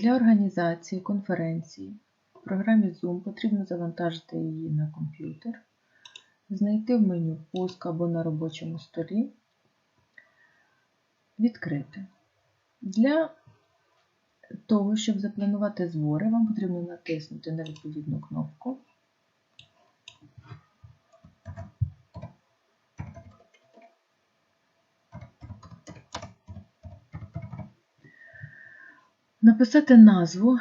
Для організації конференції в програмі Zoom потрібно завантажити її на комп'ютер, знайти в меню Пуск або на робочому столі, відкрити. Для того, щоб запланувати збори, вам потрібно натиснути на відповідну кнопку. Написати назву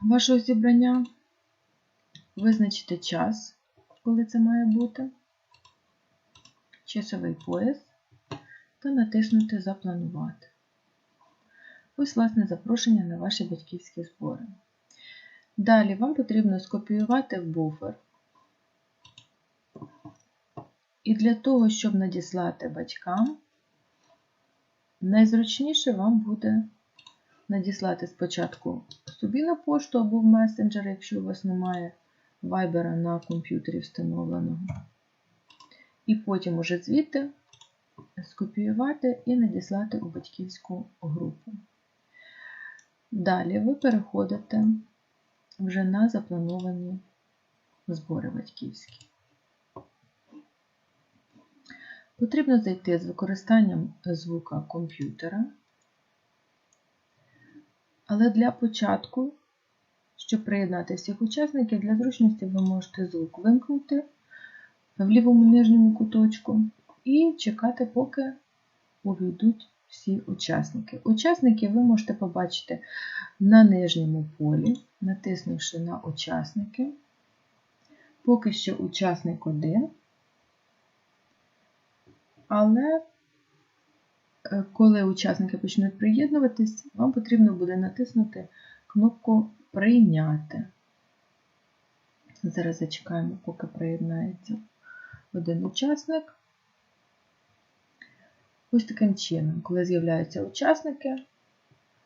вашого зібрання, визначити час, коли це має бути, часовий пояс та натиснути Запланувати. Ось, власне, запрошення на ваші батьківські збори. Далі вам потрібно скопіювати в буфер. І для того, щоб надіслати батькам, найзручніше вам буде надіслати спочатку собі на пошту або в месенджер, якщо у вас немає вайбера на комп'ютері встановленого. І потім уже звідти скопіювати і надіслати у батьківську групу. Далі ви переходите вже на заплановані збори батьківські. Потрібно зайти з використанням звука комп'ютера. Але для початку, щоб приєднати всіх учасників, для зручності ви можете звук вимкнути в лівому нижньому куточку і чекати, поки увійдуть всі учасники. Учасників ви можете побачити на нижньому полі, натиснувши на учасники. Поки що учасник один, але коли учасники почнуть приєднуватись, вам потрібно буде натиснути кнопку Прийняти. Зараз зачекаємо, поки приєднається один учасник. Ось таким чином, коли з'являються учасники,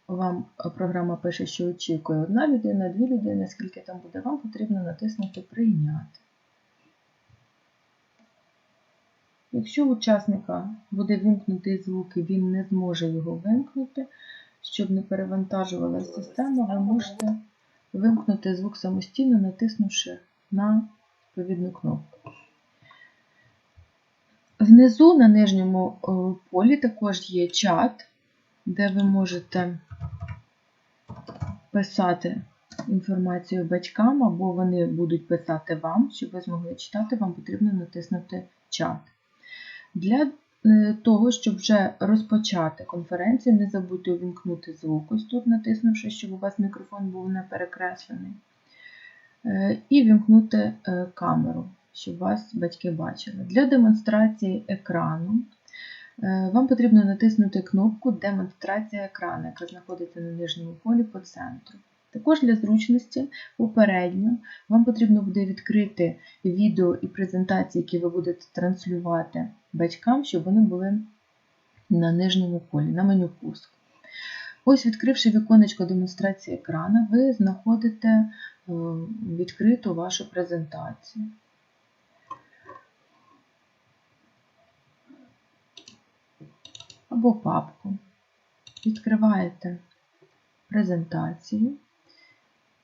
вам програма пише, що очікує одна людина, дві людини, скільки там буде, вам потрібно натиснути Прийняти. Якщо у учасника буде вимкнутий звук і він не зможе його вимкнути, щоб не перевантажувалася система, ви можете вимкнути звук самостійно, натиснувши на відповідну кнопку. Внизу на нижньому полі також є чат, де ви можете писати інформацію батькам, або вони будуть писати вам, щоб ви змогли читати, вам потрібно натиснути чат. Для е, того, щоб вже розпочати конференцію, не забудьте увімкнути звук, ось тут, натиснувши, щоб у вас мікрофон був не перекреслений. Е, і вімкнути е, камеру, щоб вас батьки бачили. Для демонстрації екрану вам потрібно натиснути кнопку Демонстрація екрану, яка знаходиться на нижньому полі по центру. Також для зручності попередньо вам потрібно буде відкрити відео і презентації, які ви будете транслювати батькам, щоб вони були на нижньому полі, на меню пуск. Ось, відкривши віконечко демонстрації екрану, ви знаходите е, відкриту вашу презентацію. Або папку. Відкриваєте презентацію.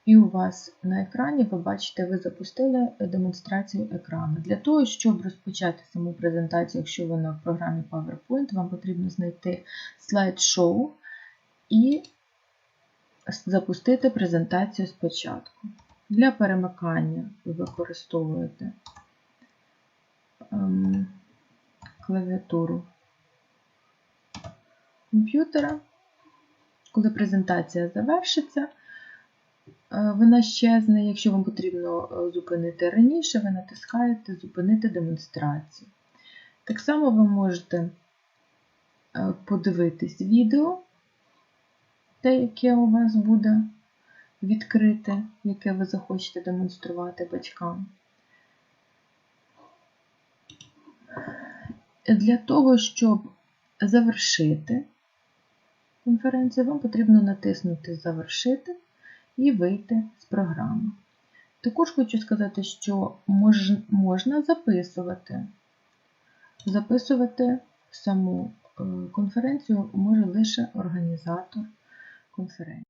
І у вас на екрані ви бачите, ви запустили демонстрацію екрану. Для того, щоб розпочати саму презентацію, якщо ви на програмі PowerPoint, вам потрібно знайти слайд-шоу і запустити презентацію спочатку. Для перемикання ви використовуєте ем, клавіатуру комп'ютера. Коли презентація завершиться, вона щезне, якщо вам потрібно е, зупинити раніше, ви натискаєте Зупинити демонстрацію. Так само ви можете е, подивитись відео, те, яке у вас буде відкрите, яке ви захочете демонструвати батькам. Для того, щоб завершити конференцію, вам потрібно натиснути Завершити і вийти з програми. Також хочу сказати, що мож, можна записувати. Записувати саму е, конференцію може лише організатор конференції.